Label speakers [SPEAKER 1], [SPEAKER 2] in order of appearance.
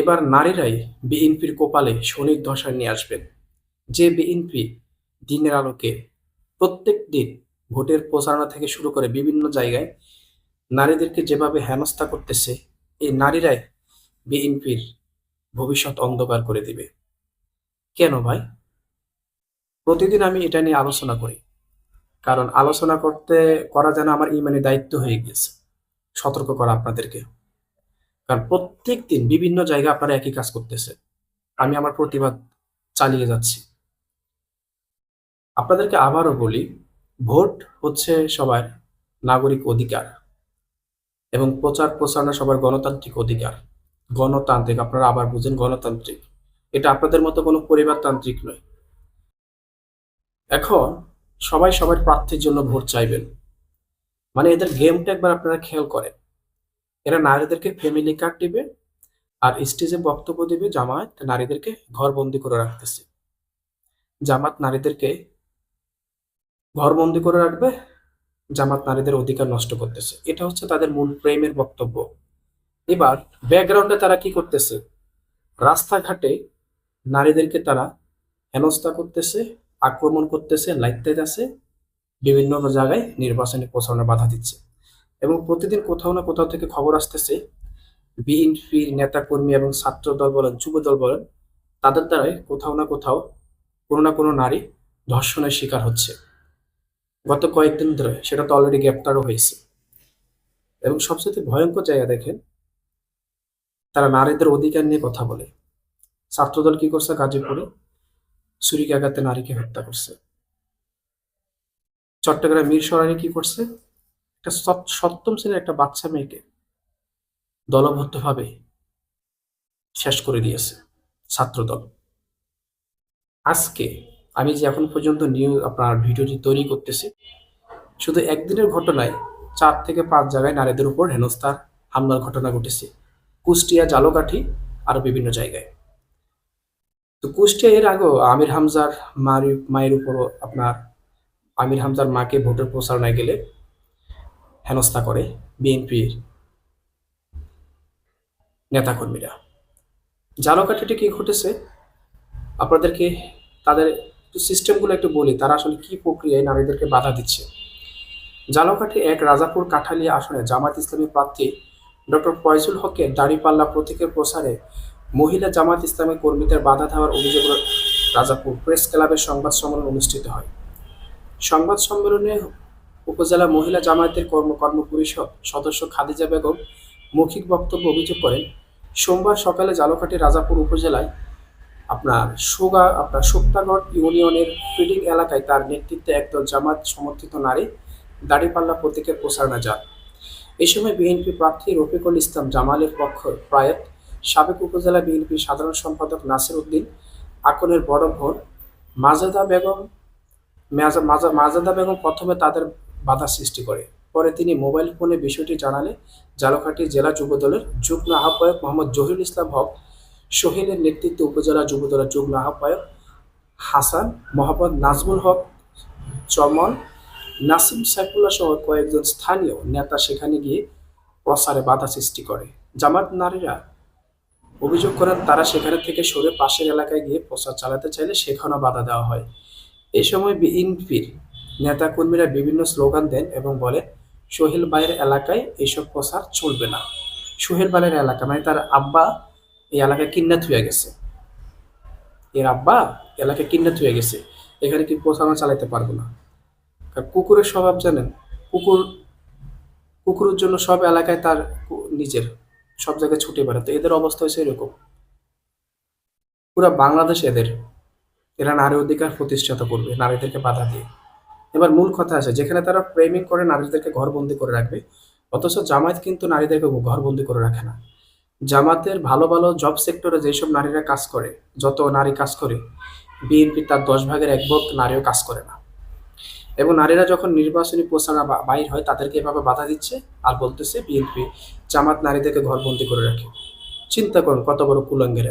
[SPEAKER 1] এবার নারীরাই বিএনপির কপালে শনির দশা নিয়ে আসবেন। যে বিএনপি দিনের আলোকে প্রত্যেক দিন ভোটের প্রচারণা থেকে শুরু করে বিভিন্ন জায়গায় নারীদেরকে যেভাবে হেনস্থা করতেছে, এই নারীরাই বিএনপির ভবিষ্যৎ অন্ধকার করে দিবে। কেন ভাই? প্রতিদিন আমি এটা নিয়ে আলোচনা করি, কারণ আলোচনা করতে, করা যেন আমার ইমানি দায়িত্ব হয়ে গিয়েছে। সতর্ক করা আপনাদেরকে। কারণ প্রত্যেক দিন বিভিন্ন জায়গায় আপনারা একই কাজ করতেছে আমি আমার প্রতিবাদ চালিয়ে যাচ্ছি। আপনাদেরকে আবারও বলি, ভোট হচ্ছে সবার নাগরিক অধিকার এবং প্রচার প্রচারণা সবার গণতান্ত্রিক অধিকার। গণতান্ত্রিক, আপনারা আবার বুঝেন গণতান্ত্রিক। এটা আপনাদের মতো কোনো পরিবারতান্ত্রিক নয়। এখন সবাই সবার প্রার্থীর জন্য ভোট চাইবেন। মানে এদের গেমটা একবার আপনারা খেয়াল করেন। এরা নারীদেরকে ফ্যামিলি কার্ড দিবে আর স্টেজে বক্তব্য দিবে জামায়াত নারীদেরকে ঘরবন্দি করে রাখতেছে। জামাত নারীদেরকে ঘরবন্দি করে রাখবে, জামাত নারীদের অধিকার নষ্ট করতেছে। এটা হচ্ছে তাদের মূল প্রেমের বক্তব্য। এবার ব্যাকগ্রাউন্ডে তারা কি করতেছে? রাস্তাঘাটে নারীদেরকে তারা হেনস্থা করতেছে, আক্রমণ করতেছে, লাইতে যাচ্ছে, বিভিন্ন জায়গায় নির্বাচনী প্রচারণা বাধা দিচ্ছে। এবং প্রতিদিন কোথাও না কোথাও থেকে খবর আসতেছে বিএনপির নেতাকর্মী এবং ছাত্র দল বলেন যুব দল বলেন, তাদের দ্বারাই কোথাও না কোথাও কোনো না কোনো নারী ধর্ষণের শিকার হচ্ছে। গত কয়েকদিন ধরে সেটা তো অলরেডি গ্রেপ্তারও হয়েছে। এবং সবচেয়ে ভয়ঙ্কর জায়গা দেখেন, তারা নারীদের অধিকার নিয়ে কথা বলে। ছাত্রদল কি করছে? গাজীপুরে ছুরিকাঘাতে নারীকে হত্যা করছে। চট্টগ্রাম মিরসরাই কি করছে? একটা সপ্তম শ্রেণির একটা বাচ্চা মেয়েকে দলবদ্ধভাবে শেষ করে দিয়েছে ছাত্রদল। আজকে আমি যে এখন পর্যন্ত নিউ আপনার ভিডিওটি তৈরি করতেছি, শুধু একদিনের ঘটনায় চার থেকে পাঁচ জায়গায় নারীদের উপর হেনস্থার হামলার ঘটনা ঘটেছে। কুষ্টিয়া, জালকাঠি আরও বিভিন্ন জায়গায়। তো কুষ্টিয়া এর আগেও আমির হামজার মায়ের উপরও আপনার আমির হামজার মাকে ভোটের প্রচারণায় গেলে হেনস্থা করে বিএনপির নেতাকর্মীরা। জালকাঠিতে কি ঘটেছে? আপনাদেরকে তাদের সিস্টেমগুলো একটু বলি, তারা আসলে কি প্রক্রিয়ায় নারীদেরকে বাধা দিচ্ছে? জালকাঠি এক রাজাপুর কাঠালিয়া আসনে জামাত ইসলামী প্রার্থী ডক্টর ফয়জুল হকের দাড়িপাল্লা প্রতীকের প্রসারে মহিলা জামাত ইসলামী কর্মীদের বাধা দেওয়ার অভিযোগ রাজাপুর প্রেস ক্লাবের সংবাদ সম্মেলন অনুষ্ঠিত হয়। সংবাদ সম্মেলনে উপজেলা মহিলা জামায়াতের কর্ম কর্ম পরিষদ সদস্য খাদিজা বেগম মৌখিক বক্তব্য অভিযোগ করেন, সোমবার সকালে জালকাঠি রাজাপুর উপজেলায় আপনার সোগা, আপনার সুক্তাগড় ইউনিয়নের ফিডিং এলাকায় তার নেতৃত্বে একদল জামাত সমর্থিত নারী দাড়িপাল্লা প্রতীকের প্রসারণা যান এই সময় বিএনপি প্রার্থী রফিকুল ইসলাম জামালের পক্ষ প্রয়াত সাবেক উপজেলা বিএনপি সাধারণ সম্পাদক নাসির উদ্দিন, আকনের বড় বোন মাজাদা বেগম, মাজা- মাজা- বেগম প্রথমে তাদের বাধা সৃষ্টি করে। পরে তিনি মোবাইল ফোনে বিষয়টি জানালে জালকাঠি জেলা যুবদলের যুগ্ম আহ্বায়ক মোহাম্মদ জহিরুল ইসলাম হক, সোহেলের নেতৃত্বে উপজেলা যুবদলের যুগ্ম আহ্বায়ক হাসান, মোহাম্মদ নাজমুল হক, চমন, নাসিম সাইফুল্লাহ সহ কয়েকজন স্থানীয় নেতা সেখানে গিয়ে প্রসারে বাধা সৃষ্টি করে। জামাত নারীরা অভিযোগ করেন, তারা সেখানে থেকে সরে পাশের এলাকায় গিয়ে প্রচার চালাতে চাইলে সেখানেও বাধা দেওয়া হয়। এ সময় বিএনপির নেতাকর্মীরা বিভিন্ন স্লোগান দেন এবং বলে, সোহেল ভাইয়ের এলাকায় এইসব প্রচার চলবে না। সোহেল ভাইয়ের এলাকা মানে তার আব্বা এই এলাকায় কিন্নাত হয়ে গেছে। এর আব্বা এলাকায় কিন্নাত হয়ে গেছে। এখানে কি প্রচারণা চালাতে পারব না? কারণ কুকুরের স্বভাব জানেন, কুকুর, কুকুরের জন্য সব এলাকায় তার নিজের সব জায়গায় ছুটে বেড়াতো। এদের অবস্থা হয়েছে এরকম। পুরো বাংলাদেশ এদের। এরা নারী অধিকার প্রতিষ্ঠাতা করবে, নারীদেরকে বাধা দিয়ে। এবার মূল কথা আছে যেখানে তারা প্রেমিক করে নারীদেরকে ঘরবন্দি করে রাখবে, অথচ জামায়াত কিন্তু নারীদেরকে ঘরবন্দি করে রাখে না। জামাতের ভালো ভালো জব সেক্টরে যেসব নারীরা কাজ করে, যত নারী কাজ করে বিএনপি তার দশ ভাগের এক ভাগ নারীও কাজ করে না। এবং নারীরা যখন নির্বাচনী প্রচারণা বাইর হয়, তাদেরকে এভাবে বাধা দিচ্ছে আর বলতেছে বিএনপি জামাত নারীদেরকে ঘরবন্দি করে রাখে। চিন্তা করুন কত বড় কুলঙ্গের